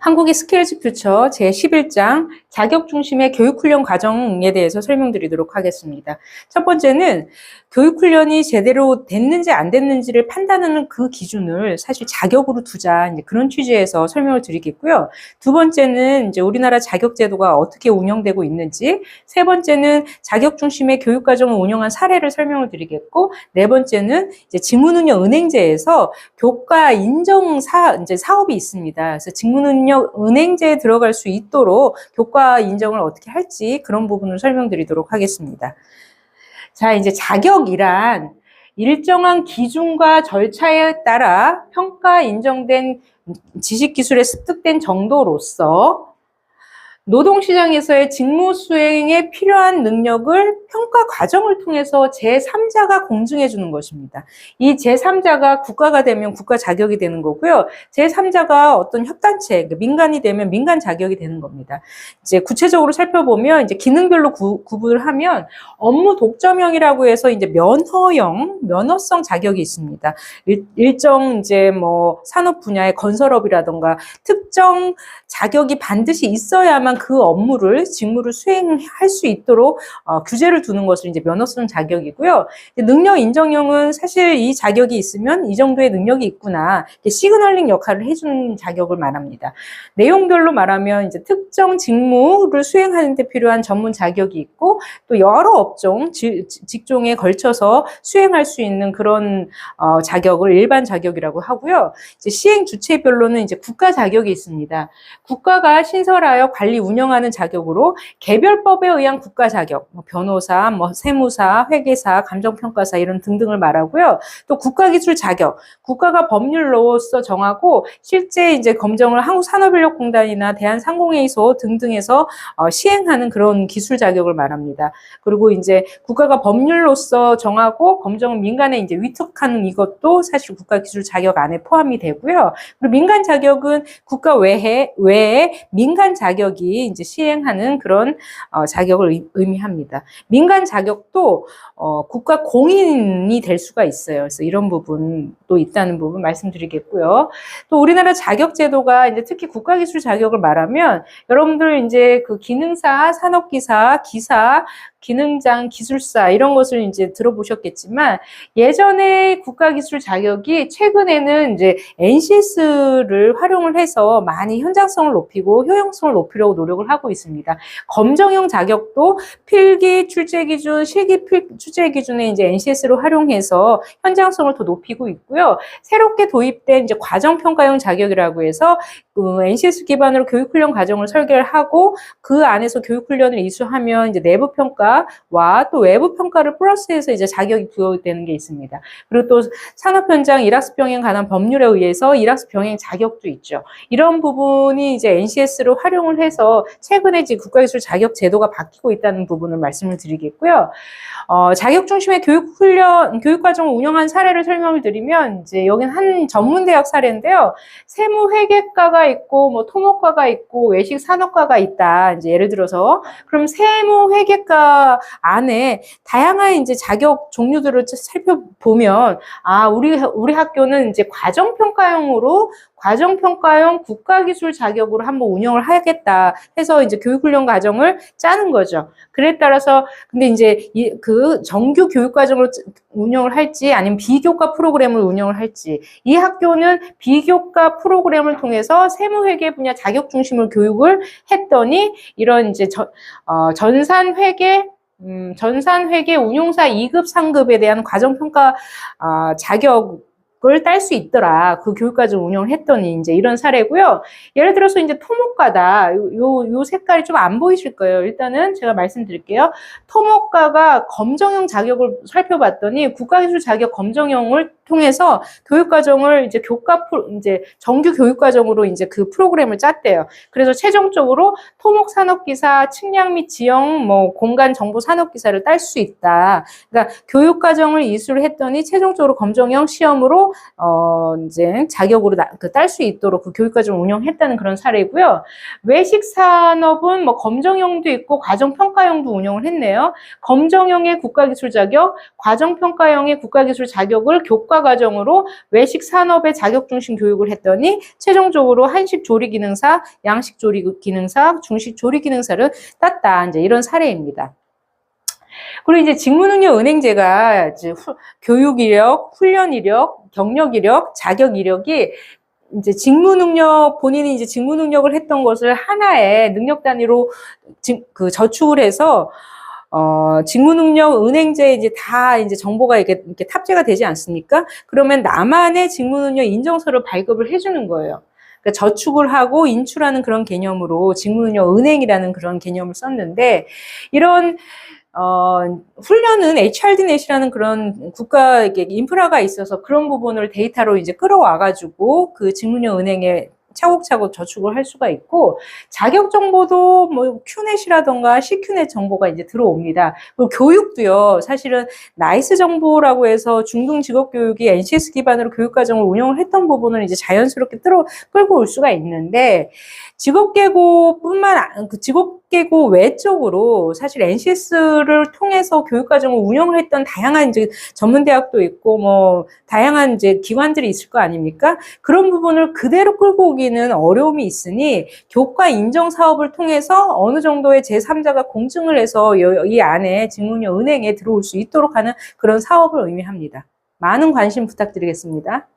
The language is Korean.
한국의 스킬즈 퓨처 제11장 자격 중심의 교육훈련 과정에 대해서 설명드리도록 하겠습니다. 첫 번째는 교육훈련이 제대로 됐는지 안 됐는지를 판단하는 그 기준을 사실 자격으로 두자 이제 그런 취지에서 설명을 드리겠고요. 두 번째는 이제 우리나라 자격제도가 어떻게 운영되고 있는지, 세 번째는 자격 중심의 교육과정을 운영한 사례를 설명을 드리겠고, 네 번째는 이제 직무능력 은행제에서 교과 인정 사 이제 사업이 있습니다. 그래서 직무능 력 은행제에 들어갈 수 있도록 교과 인정을 어떻게 할지 그런 부분을 설명드리도록 하겠습니다. 자, 이제 자격이란 일정한 기준과 절차에 따라 평가 인정된 지식 기술에 습득된 정도로서 노동시장에서의 직무 수행에 필요한 능력을 평가 과정을 통해서 제3자가 공증해 주는 것입니다. 이 제3자가 국가가 되면 국가 자격이 되는 거고요. 제3자가 어떤 협단체, 그 민간이 되면 민간 자격이 되는 겁니다. 이제 구체적으로 살펴보면 이제 기능별로 구, 구분을 하면 업무 독점형이라고 해서 이제 면허형, 면허성 자격이 있습니다. 일, 정 이제 뭐 산업 분야의 건설업이라던가 특정 자격이 반드시 있어야만 그 업무를 직무를 수행할 수 있도록 어, 규제를 두는 것을 이제 면허성 자격이고요. 능력 인정형은 사실 이 자격이 있으면 이 정도의 능력이 있구나 시그널링 역할을 해주는 자격을 말합니다. 내용별로 말하면 이제 특정 직무를 수행하는 데 필요한 전문 자격이 있고 또 여러 업종 지, 직종에 걸쳐서 수행할 수 있는 그런 어, 자격을 일반 자격이라고 하고요. 이제 시행 주체별로는 이제 국가 자격이 있습니다. 국가가 신설하여 관리 운영하는 자격으로 개별법에 의한 국가 자격, 뭐 변호사, 뭐 세무사, 회계사, 감정평가사 이런 등등을 말하고요. 또 국가기술 자격, 국가가 법률로서 정하고 실제 이제 검정을 한국산업인력공단이나 대한상공회의소 등등에서 어, 시행하는 그런 기술 자격을 말합니다. 그리고 이제 국가가 법률로서 정하고 검정을 민간에 이제 위탁하는 이것도 사실 국가기술 자격 안에 포함이 되고요. 그리고 민간 자격은 국가 외에 외에 민간 자격이 이제 시행하는 그런 어, 자격을 의미합니다. 민간 자격도 어, 국가 공인이 될 수가 있어요. 그래서 이런 부분도 있다는 부분 말씀드리겠고요. 또 우리나라 자격 제도가 이제 특히 국가기술 자격을 말하면 여러분들 이제 그 기능사, 산업기사, 기사, 기능장, 기술사 이런 것을 이제 들어보셨겠지만 예전에 국가기술 자격이 최근에는 이제 NCS를 활용을 해서 많이 현장성을 높이고 효용성을 높이려고 노력을 하고 있습니다. 검정형 자격도 필기 출제 기준, 실기 필, 출제 기준에 이제 NCS를 활용해서 현장성을 더 높이고 있고요. 새롭게 도입된 이제 과정 평가형 자격이라고 해서 그 NCS 기반으로 교육훈련 과정을 설계를 하고 그 안에서 교육훈련을 이수하면 이제 내부 평가 와 또 외부 평가를 플러스해서 이제 자격이 부여되는 게 있습니다. 그리고 또 산업 현장 일학습 병행 관한 법률에 의해서 일학습 병행 자격도 있죠. 이런 부분이 이제 NCS로 활용을 해서 최근에 지금 국가기술 자격 제도가 바뀌고 있다는 부분을 말씀을 드리겠고요. 어, 자격 중심의 교육 훈련, 교육 과정을 운영한 사례를 설명을 드리면 이제 여기는 한 전문 대학 사례인데요. 세무 회계과가 있고 뭐 토목과가 있고 외식 산업과가 있다. 이제 예를 들어서 그럼 세무 회계과 안에 다양한 이제 자격 종류들을 살펴보면 아, 우리 우리 학교는 이제 과정 평가형으로 과정 평가형 국가 기술 자격으로 한번 운영을 하겠다 해서 이제 교육 훈련 과정을 짜는 거죠. 그래 따라서 근데 이제 이, 그 정규 교육 과정으로 운영을 할지 아니면 비교과 프로그램을 운영을 할지 이 학교는 비교과 프로그램을 통해서 세무 회계 분야 자격 중심을 교육을 했더니 이런 이제 저, 어, 전산 회계 음, 전산회계 운용사 2급, 3급에 대한 과정평가 어, 자격 그걸 딸 수 있더라. 그 교육과정 운영을 했더니 이제 이런 사례고요. 예를 들어서 이제 토목과다. 요, 요 색깔이 좀 안 보이실 거예요. 일단은 제가 말씀드릴게요. 토목과가 검정형 자격을 살펴봤더니 국가기술 자격 검정형을 통해서 교육과정을 이제 교과 이제 정규 교육과정으로 이제 그 프로그램을 짰대요. 그래서 최종적으로 토목 산업기사, 측량 및 지형, 뭐 공간 정보 산업기사를 딸 수 있다. 그러니까 교육과정을 이수를 했더니 최종적으로 검정형 시험으로 어 이제 자격으로 그딸수 있도록 그 교육과정을 운영했다는 그런 사례고요. 외식 산업은 뭐 검정형도 있고 과정평가형도 운영을 했네요. 검정형의 국가기술 자격, 과정평가형의 국가기술 자격을 교과 교과 과정으로 외식 산업의 자격 중심 교육을 했더니 최종적으로 한식 조리 기능사, 양식 조리 기능사, 중식 조리 기능사를 땄다. 이제 이런 사례입니다. 그리고 이제 직무능력 은행제가 이제 후- 교육 이력, 훈련 이력, 경력 이력, 자격 이력이 이제 직무 능력 본인이 이제 직무 능력을 했던 것을 하나의 능력 단위로 지- 그 저축을 해서 어, 직무 능력 은행제 이제 다 이제 정보가 이렇게, 이렇게 탑재가 되지 않습니까? 그러면 나만의 직무 능력 인정서를 발급을 해주는 거예요. 그러니까 저축을 하고 인출하는 그런 개념으로 직무 능력 은행이라는 그런 개념을 썼는데 이런 어, 훈련은 HRDNet이라는 그런 국가 인프라가 있어서 그런 부분을 데이터로 이제 끌어와가지고 그 직무력 은행에 차곡차곡 저축을 할 수가 있고 자격 정보도 뭐 큐넷이라던가 CQ넷 정보가 이제 들어옵니다. 그리고 교육도요. 사실은 나이스 정보라고 해서 중등 직업 교육이 NCS 기반으로 교육 과정을 운영을 했던 부분을 이제 자연스럽게 끌어 끌고 올 수가 있는데 직업 계고뿐만 안- 그 직업 계고 외적으로 사실 NCS를 통해서 교육 과정을 운영을 했던 다양한 이제 전문 대학도 있고 뭐 다양한 이제 기관들이 있을 거 아닙니까? 그런 부분을 그대로 끌고 오기는 어려움이 있으니 교과 인정 사업을 통해서 어느 정도의 제3자가 공증을 해서 여- 이 안에 직무력 은행에 들어올 수 있도록 하는 그런 사업을 의미합니다. 많은 관심 부탁드리겠습니다.